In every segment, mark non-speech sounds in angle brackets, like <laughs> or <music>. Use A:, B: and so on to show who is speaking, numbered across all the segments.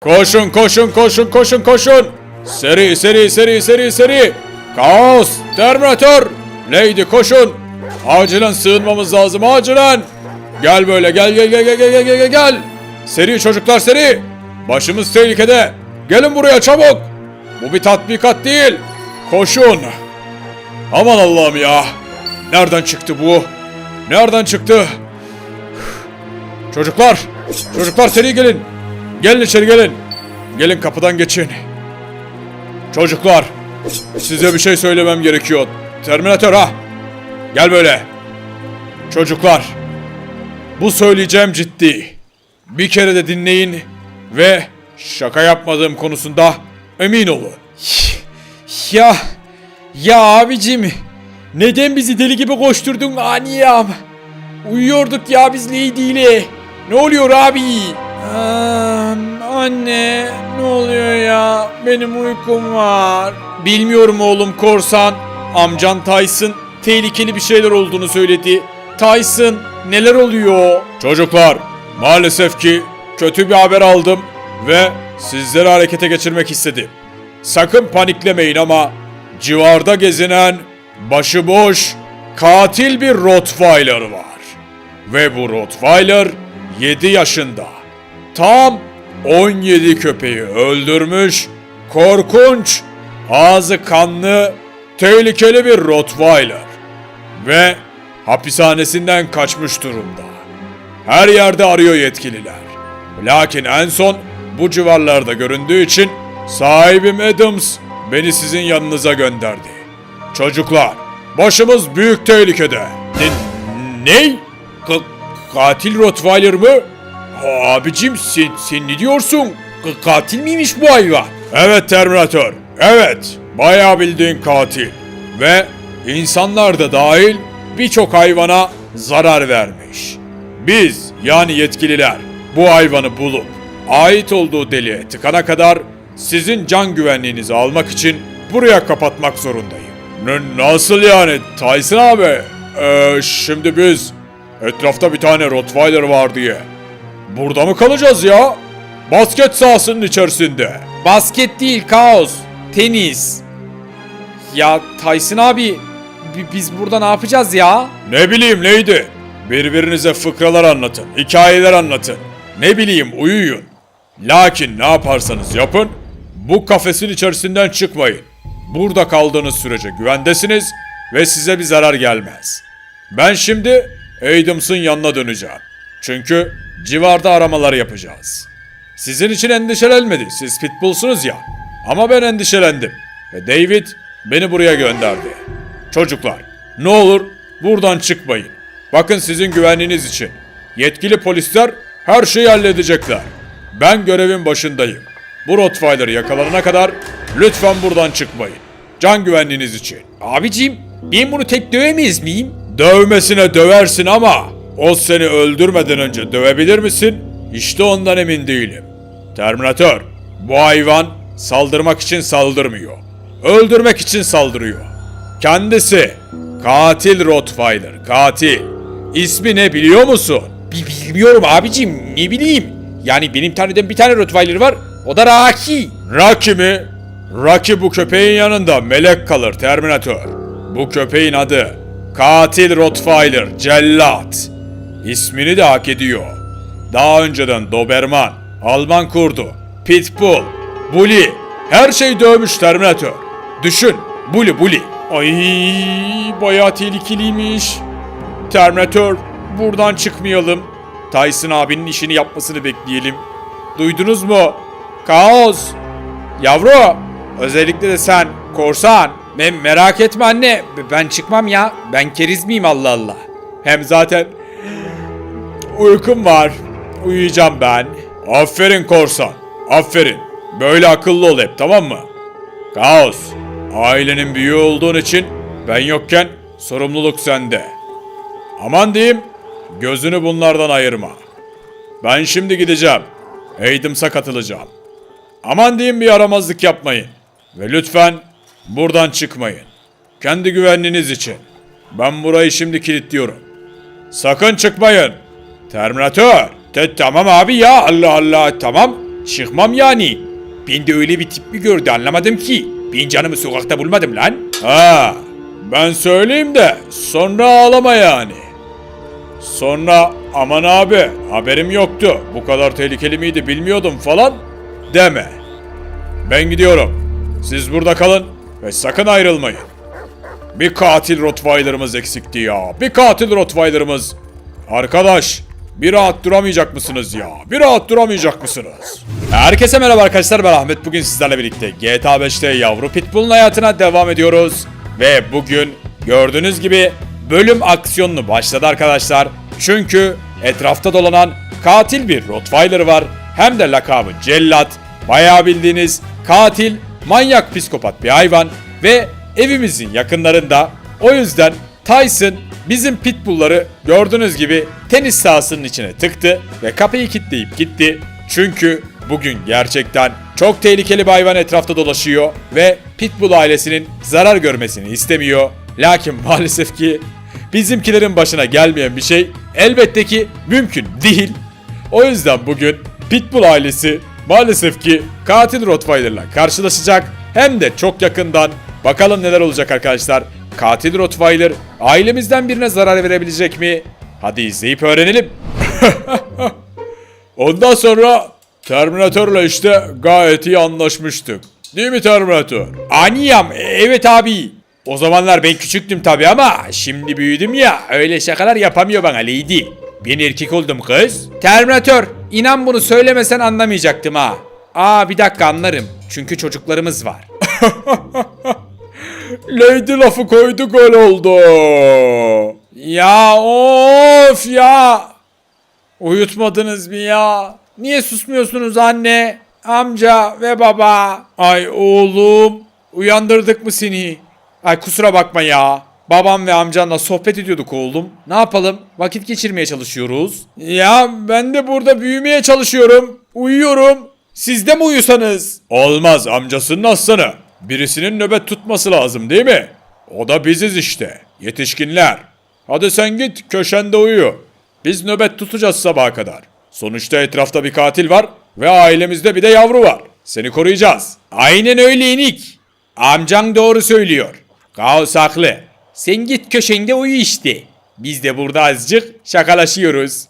A: Koşun koşun koşun koşun koşun. Seri seri seri seri seri. Kaos, Terminator, Lady koşun. Acilen sığınmamız lazım acilen. Gel böyle gel gel gel gel gel gel gel gel. Seri çocuklar seri. Başımız tehlikede. Gelin buraya çabuk. Bu bir tatbikat değil. Koşun. Aman Allah'ım ya. Nereden çıktı bu? Nereden çıktı? Çocuklar, çocuklar seri gelin. Gelin içeri gelin. Gelin kapıdan geçin. Çocuklar, size bir şey söylemem gerekiyor. Terminator ha. Gel böyle. Çocuklar, bu söyleyeceğim ciddi. Bir kere de dinleyin ve şaka yapmadığım konusunda emin olun.
B: Ya ya abicim neden bizi deli gibi koşturdun aniyam? Uyuyorduk ya biz Lady ile. Ne oluyor abi? Aa, anne ne oluyor ya? Benim uykum var. Bilmiyorum oğlum korsan. Amcan Tyson tehlikeli bir şeyler olduğunu söyledi. Tyson neler oluyor?
A: Çocuklar, maalesef ki kötü bir haber aldım ve sizleri harekete geçirmek istedim. Sakın paniklemeyin ama civarda gezinen başıboş katil bir Rottweiler var. Ve bu Rottweiler 7 yaşında. Tam 17 köpeği öldürmüş, korkunç, ağzı kanlı, tehlikeli bir Rottweiler. Ve hapishanesinden kaçmış durumda. Her yerde arıyor yetkililer. Lakin en son bu civarlarda göründüğü için sahibim Adams beni sizin yanınıza gönderdi. Çocuklar, başımız büyük tehlikede. Ne? ne? Ka- katil Rottweiler mı? Abicim sen, sen ne diyorsun? Ka- katil miymiş bu hayvan? Evet Terminator, evet. Bayağı bildiğin katil. Ve insanlar da dahil birçok hayvana zarar vermiş. Biz yani yetkililer bu hayvanı bulup ait olduğu deliğe tıkana kadar sizin can güvenliğinizi almak için buraya kapatmak zorundayım. N- nasıl yani Tyson abi? Ee, şimdi biz etrafta bir tane Rottweiler var diye. Burada mı kalacağız ya? Basket sahasının içerisinde.
B: Basket değil kaos. Tenis. Ya Tyson abi bi- biz burada ne yapacağız ya?
A: Ne bileyim neydi? Birbirinize fıkralar anlatın, hikayeler anlatın. Ne bileyim uyuyun. Lakin ne yaparsanız yapın, bu kafesin içerisinden çıkmayın. Burada kaldığınız sürece güvendesiniz ve size bir zarar gelmez. Ben şimdi Adams'ın yanına döneceğim. Çünkü civarda aramalar yapacağız. Sizin için endişelenmedi, siz pitbullsunuz ya. Ama ben endişelendim. Ve David beni buraya gönderdi. Çocuklar, ne olur buradan çıkmayın. Bakın sizin güvenliğiniz için. Yetkili polisler her şeyi halledecekler. Ben görevin başındayım. Bu Rottweiler yakalanana kadar lütfen buradan çıkmayın. Can güvenliğiniz için.
B: Abicim ben bunu tek dövemeyiz miyim?
A: Dövmesine döversin ama o seni öldürmeden önce dövebilir misin? İşte ondan emin değilim. Terminator, bu hayvan saldırmak için saldırmıyor. Öldürmek için saldırıyor. Kendisi katil Rottweiler, katil. İsmi ne biliyor musun?
B: Bi- bilmiyorum abicim ne bileyim. Yani benim tanıdığım bir tane Rottweiler var. O da Rocky.
A: Rocky mi? Rocky bu köpeğin yanında melek kalır Terminator. Bu köpeğin adı Katil Rottweiler Cellat. İsmini de hak ediyor. Daha önceden Doberman, Alman kurdu, Pitbull, Bully her şey dövmüş Terminator. Düşün Bully Bully. Ay bayağı tehlikeliymiş. Terminator buradan çıkmayalım. Tyson abinin işini yapmasını bekleyelim. Duydunuz mu? Kaos. Yavru. Özellikle de sen korsan.
B: Me- merak etme anne. Ben çıkmam ya. Ben keriz miyim Allah Allah.
A: Hem zaten uykum var. Uyuyacağım ben. Aferin korsan. Aferin. Böyle akıllı ol hep tamam mı? Kaos. Ailenin büyüğü olduğun için ben yokken sorumluluk sende. Aman diyeyim gözünü bunlardan ayırma. Ben şimdi gideceğim. Adams'a katılacağım. Aman diyeyim bir yaramazlık yapmayın. Ve lütfen buradan çıkmayın. Kendi güvenliğiniz için. Ben burayı şimdi kilitliyorum. Sakın çıkmayın. Terminator. Te tamam abi ya Allah Allah tamam.
B: Çıkmam yani. Ben de öyle bir tip mi gördü anlamadım ki. Ben canımı sokakta bulmadım lan.
A: Ha, ben söyleyeyim de sonra ağlama yani. Sonra aman abi haberim yoktu. Bu kadar tehlikeli miydi bilmiyordum falan deme. Ben gidiyorum. Siz burada kalın ve sakın ayrılmayın. Bir katil Rottweiler'ımız eksikti ya. Bir katil Rottweiler'ımız. Arkadaş, bir rahat duramayacak mısınız ya? Bir rahat duramayacak mısınız? Herkese merhaba arkadaşlar ben Ahmet. Bugün sizlerle birlikte GTA 5'te yavru Pitbull'un hayatına devam ediyoruz. Ve bugün gördüğünüz gibi bölüm aksiyonunu başladı arkadaşlar. Çünkü etrafta dolanan katil bir Rottweiler var. Hem de lakabı Cellat. Bayağı bildiğiniz katil, manyak psikopat bir hayvan. Ve evimizin yakınlarında. O yüzden Tyson bizim pitbullları gördüğünüz gibi tenis sahasının içine tıktı ve kapıyı kilitleyip gitti. Çünkü bugün gerçekten çok tehlikeli bir hayvan etrafta dolaşıyor ve pitbull ailesinin zarar görmesini istemiyor. Lakin maalesef ki bizimkilerin başına gelmeyen bir şey elbette ki mümkün değil. O yüzden bugün Pitbull ailesi maalesef ki katil Rottweiler'la karşılaşacak. Hem de çok yakından. Bakalım neler olacak arkadaşlar. Katil Rottweiler ailemizden birine zarar verebilecek mi? Hadi izleyip öğrenelim. <laughs> Ondan sonra Terminator'la işte gayet iyi anlaşmıştık. Değil mi Terminator?
B: Aniyam evet abi. O zamanlar ben küçüktüm tabi ama şimdi büyüdüm ya öyle şakalar yapamıyor bana Lady. Ben erkek oldum kız. Terminator inan bunu söylemesen anlamayacaktım ha. Aa bir dakika anlarım. Çünkü çocuklarımız var. <laughs>
A: Lady lafı koydu gol oldu.
B: Ya of ya. Uyutmadınız mı ya? Niye susmuyorsunuz anne, amca ve baba? Ay oğlum, uyandırdık mı seni? Ay kusura bakma ya. Babam ve amcanla sohbet ediyorduk oğlum. Ne yapalım? Vakit geçirmeye çalışıyoruz. Ya ben de burada büyümeye çalışıyorum. Uyuyorum. Siz de mi uyusanız?
A: Olmaz amcasının aslanı. Birisinin nöbet tutması lazım değil mi? O da biziz işte. Yetişkinler. Hadi sen git köşende uyu. Biz nöbet tutacağız sabaha kadar. Sonuçta etrafta bir katil var ve ailemizde bir de yavru var. Seni koruyacağız.
B: Aynen öyle inik. Amcan doğru söylüyor. Kaos haklı. Sen git köşende uyu işte. Biz de burada azıcık şakalaşıyoruz.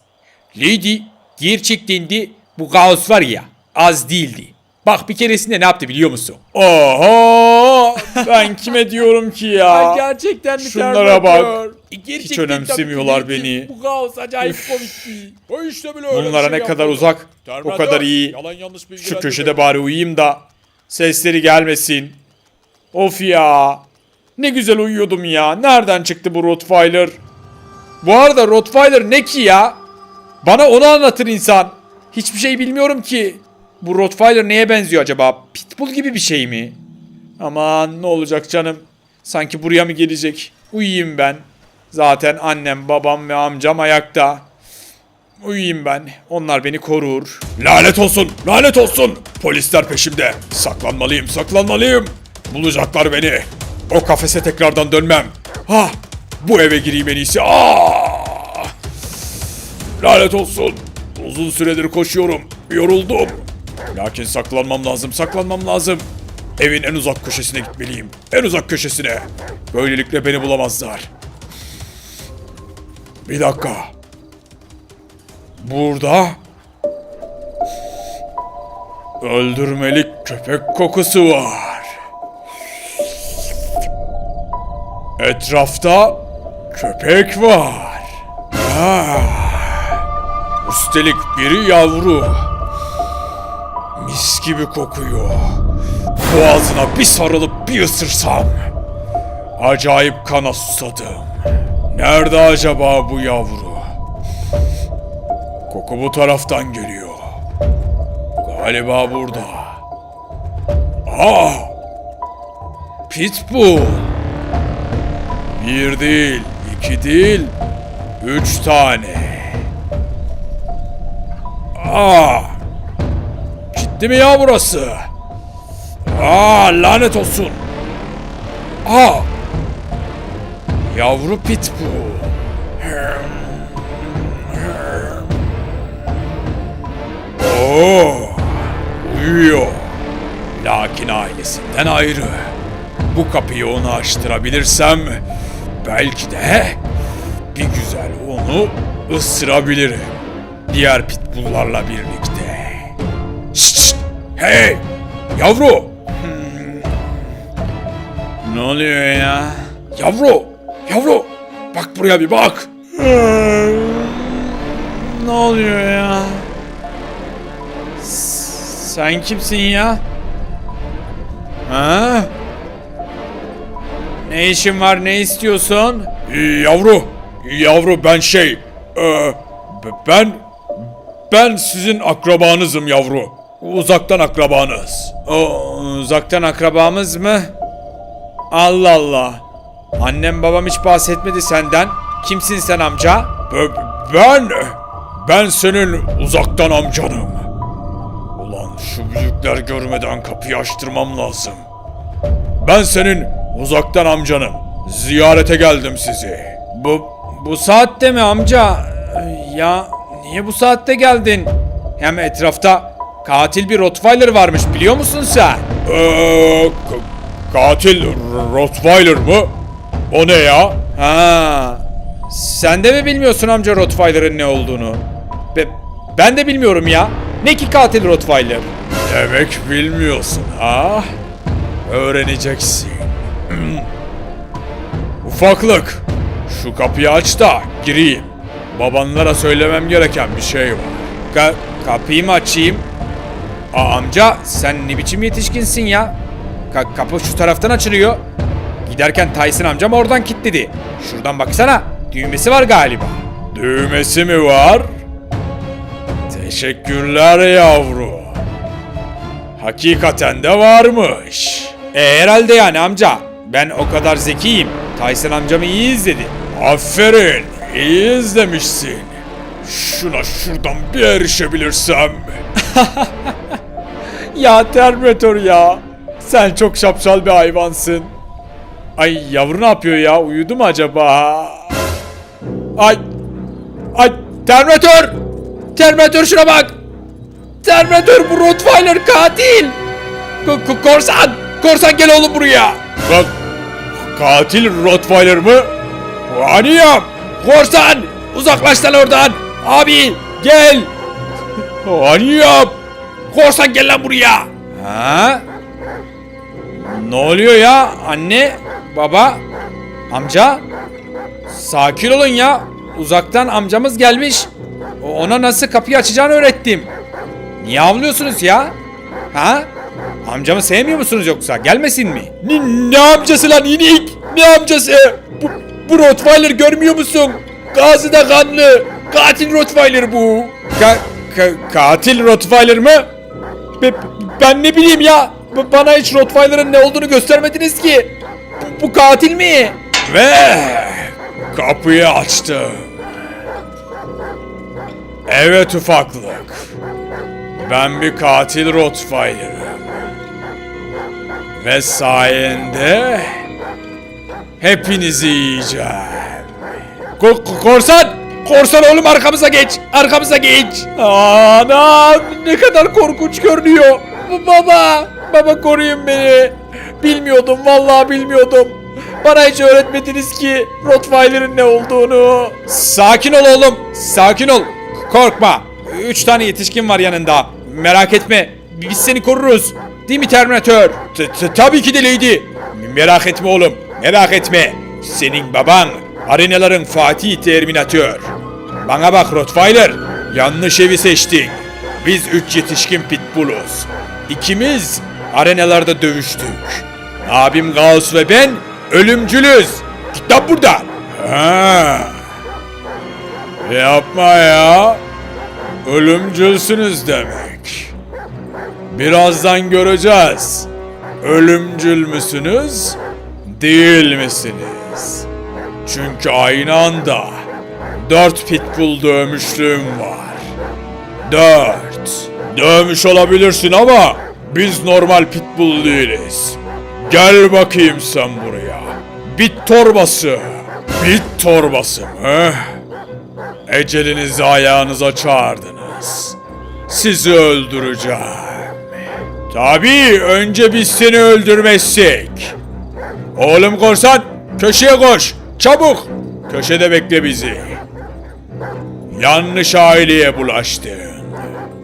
B: Lady gerçekten de bu kaos var ya az değildi. Bak bir keresinde ne yaptı biliyor musun?
A: Oho! Ben kime diyorum ki ya?
B: gerçekten
A: bir Şunlara bak.
B: Gerçekten
A: Hiç önemsemiyorlar
B: tabii ki
A: beni.
B: Bu kaos acayip komikti.
A: O işte bile
B: Bunlara ne kadar uzak, o kadar iyi. Şu köşede bari uyuyayım da sesleri gelmesin. Of ya. Ne güzel uyuyordum ya. Nereden çıktı bu Rottweiler? Bu arada Rottweiler ne ki ya? Bana onu anlatır insan. Hiçbir şey bilmiyorum ki. Bu Rottweiler neye benziyor acaba? Pitbull gibi bir şey mi? Aman ne olacak canım? Sanki buraya mı gelecek? Uyuyayım ben. Zaten annem, babam ve amcam ayakta. Uyuyayım ben. Onlar beni korur.
A: Lanet olsun, lanet olsun. Polisler peşimde. Saklanmalıyım, saklanmalıyım. Bulacaklar beni. O kafese tekrardan dönmem. Ha, bu eve gireyim en iyisi. Ah! Lanet olsun. Uzun süredir koşuyorum. Yoruldum. Lakin saklanmam lazım, saklanmam lazım. Evin en uzak köşesine gitmeliyim. En uzak köşesine. Böylelikle beni bulamazlar. Bir dakika. Burada öldürmelik köpek kokusu var. Etrafta köpek var. Ah. Üstelik biri yavru. Mis gibi kokuyor. Boğazına bir sarılıp bir ısırsam. Acayip kana susadım. Nerede acaba bu yavru? Koku bu taraftan geliyor. Galiba burada. Aa! Pitbull. Bir değil, iki değil, üç tane. Aa! Ciddi mi ya burası? Aa lanet olsun. Aa! Yavru pitbull. Oo. büyüyor. Lakin ailesinden ayrı. Bu kapıyı ona açtırabilirsem belki de bir güzel onu ısırabilirim. Diğer pitbulllarla birlikte. Hey yavru. Hmm. Ne oluyor ya? Yavru, yavru. Bak buraya bir bak. Ne oluyor ya? Sen kimsin ya? Ha? Ne işin var, ne istiyorsun? Yavru, yavru ben şey, e, b- ben, ben sizin akrabanızım yavru. Uzaktan akrabanız. O, uzaktan akrabamız mı? Allah Allah. Annem babam hiç bahsetmedi senden. Kimsin sen amca? ben, ben senin uzaktan amcanım. Ulan şu büyükler görmeden kapıyı açtırmam lazım. Ben senin uzaktan amcanım. Ziyarete geldim sizi. Bu bu saatte mi amca? Ya niye bu saatte geldin? Hem etrafta katil bir Rottweiler varmış biliyor musun sen? Ee, katil Rottweiler mı? O ne ya? Ha. Sen de mi bilmiyorsun amca Rottweiler'ın ne olduğunu? Be- ben de bilmiyorum ya. Ne ki katil Rottweiler? Demek bilmiyorsun ha? Öğreneceksin. <clears throat> Ufaklık. Şu kapıyı aç da gireyim. Babanlara söylemem gereken bir şey var. Ka- kapıyı mı açayım? Aa, amca sen ne biçim yetişkinsin ya? Ka- kapı şu taraftan açılıyor. Giderken Tyson amcam oradan kilitledi. Şuradan baksana. Düğmesi var galiba. Düğmesi mi var? Teşekkürler yavru. Hakikaten de varmış. E herhalde yani amca. Ben o kadar zekiyim. Tyson amcamı iyi izledi. Aferin. iyi izlemişsin. Şuna şuradan bir erişebilirsem. <laughs> ya Terminator ya. Sen çok şapşal bir hayvansın. Ay yavru ne yapıyor ya? Uyudu mu acaba? Ay. Ay Terminator! Terminator şuna bak! Terminator bu Rottweiler katil! Korsan! Korsan gel oğlum buraya! Bak katil Rottweiler mı? Aniyam! Korsan! Uzaklaş lan oradan! Abi gel! Aniyam! Korsan gel lan buraya! Ha? Ne oluyor ya? Anne, baba, amca? Sakin olun ya. Uzaktan amcamız gelmiş. Ona nasıl kapıyı açacağını öğrettim. Niye avlıyorsunuz ya? Ha? Amcamı sevmiyor musunuz yoksa? Gelmesin mi? Ne, ne amcası lan inik? Ne amcası? Bu, bu Rottweiler görmüyor musun? Gazı da kanlı. Katil Rottweiler bu. Ka- ka- katil Rottweiler mı? Be- ben ne bileyim ya. B- bana hiç Rottweiler'ın ne olduğunu göstermediniz ki. Bu, bu katil mi? Ve kapıyı açtım. Evet ufaklık. Ben bir katil Rottweiler'ım. Ve sayende hepinizi yiyeceğim. Ko- korsan! Korsan oğlum arkamıza geç! Arkamıza geç! Anam ne kadar korkunç görünüyor. Baba! Baba koruyun beni. Bilmiyordum vallahi bilmiyordum. Bana hiç öğretmediniz ki Rottweiler'ın ne olduğunu. Sakin ol oğlum. Sakin ol. Korkma. Üç tane yetişkin var yanında. Merak etme. Biz seni koruruz. Değil mi Terminator? Tabii ki de Lady. Merak etme oğlum. Merak etme. Senin baban arenaların Fatih Terminator. Bana bak Rottweiler. Yanlış evi seçtin. Biz üç yetişkin pitbulluz. İkimiz arenalarda dövüştük. Abim Gauss ve ben ölümcülüz. Git lan buradan. Ha. Yapma ya. Ölümcülsünüz demek. Birazdan göreceğiz. Ölümcül müsünüz? Değil misiniz? Çünkü aynı anda dört pitbull dövmüşlüğüm var. Dört. Dövmüş olabilirsin ama biz normal pitbull değiliz. Gel bakayım sen buraya. Bit torbası. Bit torbası mı? Ecelinizi ayağınıza çağırdınız. Sizi öldüreceğim. Tabii önce biz seni öldürmezsek. Oğlum korsan köşeye koş. Çabuk. Köşede bekle bizi. Yanlış aileye bulaştın.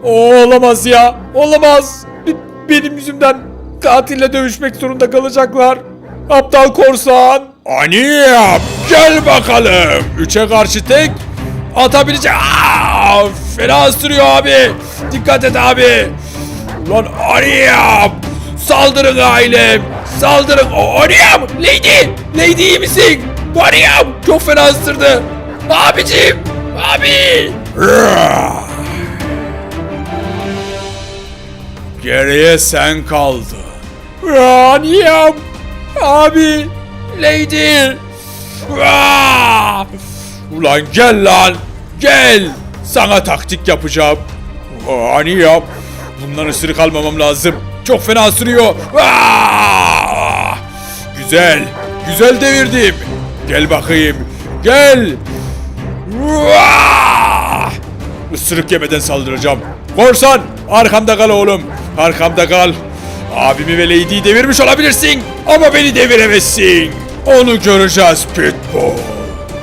B: O olamaz ya. Olamaz. Be- benim yüzümden katille dövüşmek zorunda kalacaklar. Aptal korsan.
A: Ani yap. Gel bakalım. Üçe karşı tek.
B: Atabilecek. Aa, fena ısırıyor abi. Dikkat et abi.
A: Ulan ani yap.
B: Saldırın ailem. Saldırın. O. Lady. Lady iyi misin? Ariyam. Çok fena ısırdı. Abicim. Abi.
A: Geriye sen kaldın.
B: Ariyam. Abi. Lady.
A: Aa! Ulan gel lan. Gel. Sana taktik yapacağım. Ani yap. Bundan ısırık almamam lazım. Çok fena ısırıyor. Aa! Güzel. Güzel devirdim. Gel bakayım. Gel. Isırık yemeden saldıracağım. Korsan arkamda kal oğlum. Arkamda kal. Abimi ve Lady'yi devirmiş olabilirsin. Ama beni deviremezsin. Onu göreceğiz Pitbull.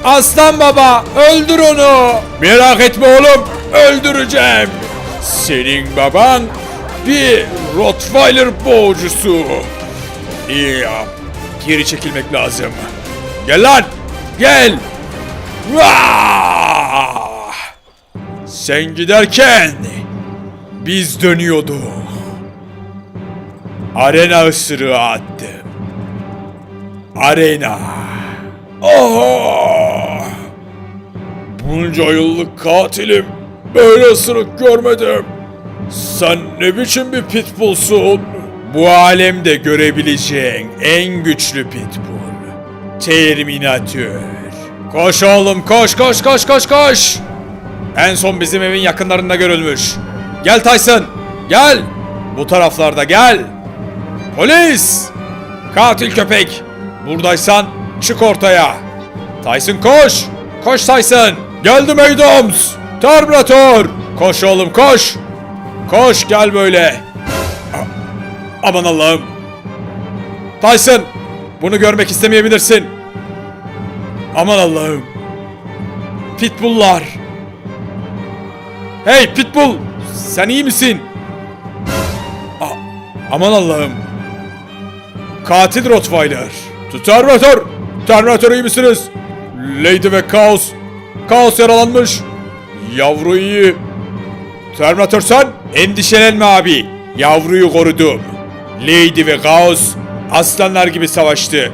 B: Aslan baba. Öldür onu.
A: Merak etme oğlum. Öldüreceğim. Senin baban bir Rottweiler boğucusu. İyi ya. Geri çekilmek lazım. Gel lan. Gel. Vah! Sen giderken biz dönüyorduk. Arena ısırığı attım. Arena. Oh! Bunca yıllık katilim. Böyle ısırık görmedim. Sen ne biçim bir pitbullsun? Bu alemde görebileceğin en güçlü pitbull. Terminatör. Koş oğlum koş koş koş koş koş. En son bizim evin yakınlarında görülmüş. Gel Tyson. Gel. Bu taraflarda gel. Polis. Katil köpek. Buradaysan çık ortaya. Tyson koş. Koş Tyson. Geldim Adams. Terminator. Koş oğlum koş. Koş gel böyle. Aman Allah'ım. Tyson. Bunu görmek istemeyebilirsin. Aman Allah'ım. Pitbulllar. Hey Pitbull. Sen iyi misin? A- Aman Allah'ım. Katil Rottweiler. Terminator. Terminator iyi misiniz? Lady ve Kaos. Kaos yaralanmış. Yavru iyi. Terminator sen? Endişelenme abi. Yavruyu korudum. Lady ve Kaos aslanlar gibi savaştı.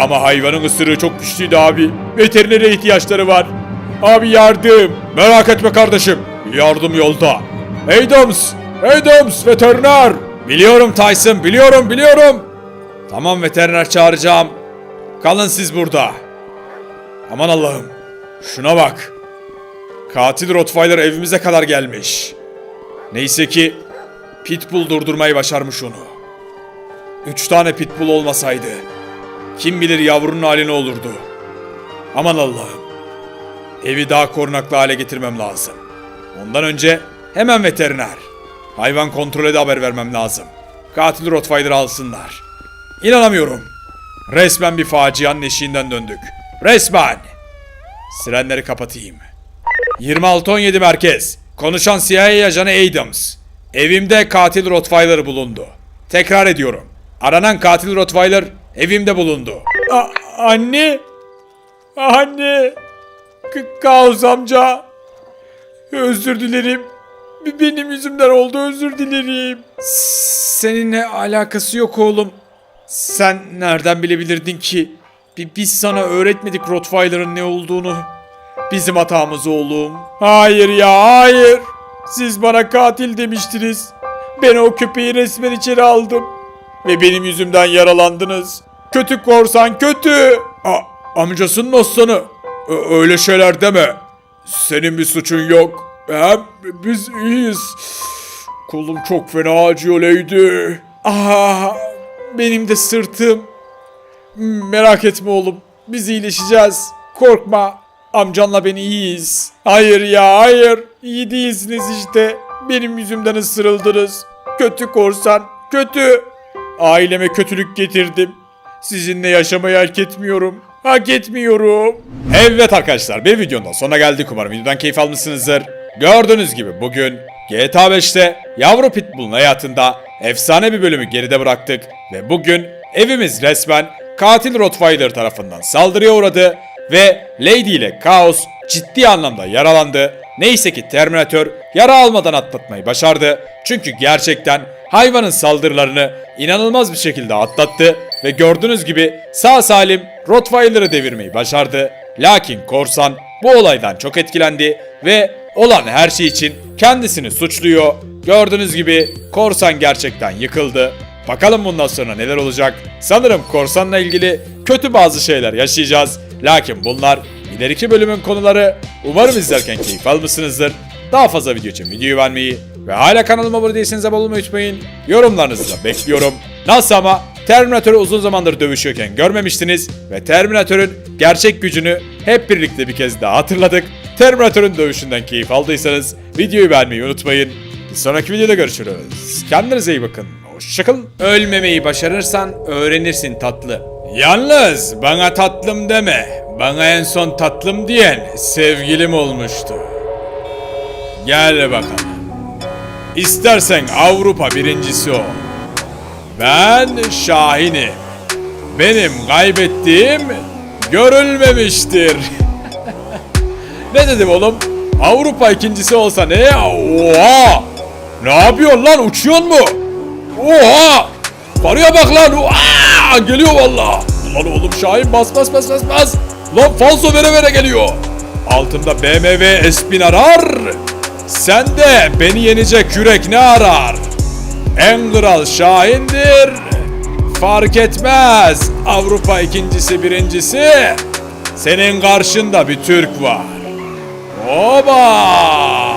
A: Ama hayvanın ısırığı çok güçlüydü abi. Veterinere ihtiyaçları var. Abi yardım. Merak etme kardeşim. Yardım yolda. Adams. Adams veteriner. Biliyorum Tyson biliyorum biliyorum. Tamam veteriner çağıracağım. Kalın siz burada. Aman Allah'ım. Şuna bak. Katil Rottweiler evimize kadar gelmiş. Neyse ki Pitbull durdurmayı başarmış onu. Üç tane Pitbull olmasaydı kim bilir yavrunun hali ne olurdu. Aman Allah'ım. Evi daha korunaklı hale getirmem lazım. Ondan önce hemen veteriner. Hayvan kontrole de haber vermem lazım. Katil Rottweiler'ı alsınlar. İnanamıyorum. Resmen bir facianın eşiğinden döndük. Resmen. Sirenleri kapatayım. 2617 merkez. Konuşan CIA ajanı Adams. Evimde katil Rottweiler bulundu. Tekrar ediyorum. Aranan katil Rottweiler evimde bulundu. anne. Anne. K- Kaos amca. Özür dilerim. Benim yüzümden oldu özür dilerim. Seninle alakası yok oğlum. Sen nereden bilebilirdin ki? Bi- Biz sana öğretmedik Rottweiler'ın ne olduğunu. Bizim hatamız oğlum. Hayır ya hayır. Siz bana katil demiştiniz. Ben o köpeği resmen içeri aldım. Ve benim yüzümden yaralandınız. Kötü korsan kötü. A amcasının aslanı. Ö- öyle şeyler deme. Senin bir suçun yok. Hem biz iyiyiz. Kolum çok fena acıyor Lady. Ah, benim de sırtım. Merak etme oğlum. Biz iyileşeceğiz. Korkma. Amcanla ben iyiyiz. Hayır ya hayır. İyi değilsiniz işte. Benim yüzümden ısırıldınız. Kötü korsan. kötü. Aileme kötülük getirdim. Sizinle yaşamayı hak etmiyorum. Hak etmiyorum. Evet arkadaşlar bir videonun da sonuna geldik. Umarım videodan keyif almışsınızdır. Gördüğünüz gibi bugün GTA 5'te yavru pitbull'un hayatında efsane bir bölümü geride bıraktık. Ve bugün evimiz resmen katil Rottweiler tarafından saldırıya uğradı. Ve Lady ile Chaos ciddi anlamda yaralandı. Neyse ki Terminator yara almadan atlatmayı başardı. Çünkü gerçekten hayvanın saldırılarını inanılmaz bir şekilde atlattı ve gördüğünüz gibi sağ salim Rottweiler'ı devirmeyi başardı. Lakin korsan bu olaydan çok etkilendi ve olan her şey için kendisini suçluyor. Gördüğünüz gibi korsan gerçekten yıkıldı. Bakalım bundan sonra neler olacak? Sanırım korsanla ilgili kötü bazı şeyler yaşayacağız. Lakin bunlar ileriki bölümün konuları. Umarım izlerken keyif almışsınızdır. Daha fazla video için videoyu beğenmeyi ve hala kanalıma abone değilseniz abone olmayı unutmayın. Yorumlarınızı da bekliyorum. Nasıl ama Terminator'u uzun zamandır dövüşüyorken görmemiştiniz ve Terminator'ın gerçek gücünü hep birlikte bir kez daha hatırladık. Terminator'un dövüşünden keyif aldıysanız videoyu beğenmeyi unutmayın. Bir sonraki videoda görüşürüz. Kendinize iyi bakın. Hoşçakalın. Ölmemeyi başarırsan öğrenirsin tatlı. Yalnız bana tatlım deme. Bana en son tatlım diyen sevgilim olmuştu. Gel bakalım. İstersen Avrupa birincisi ol. Ben Şahin'im. Benim kaybettiğim görülmemiştir. <laughs> ne dedim oğlum? Avrupa ikincisi olsa ne? Oha! Ne yapıyorsun lan? Uçuyorsun mu? Oha! Paraya bak lan! Oha! Geliyor valla! Lan oğlum Şahin bas bas bas bas bas! Lan falso vere vere geliyor! Altında BMW S1000 arar! Sen de beni yenecek yürek ne arar? En kral Şahin'dir. Fark etmez. Avrupa ikincisi birincisi. Senin karşında bir Türk var. Oba!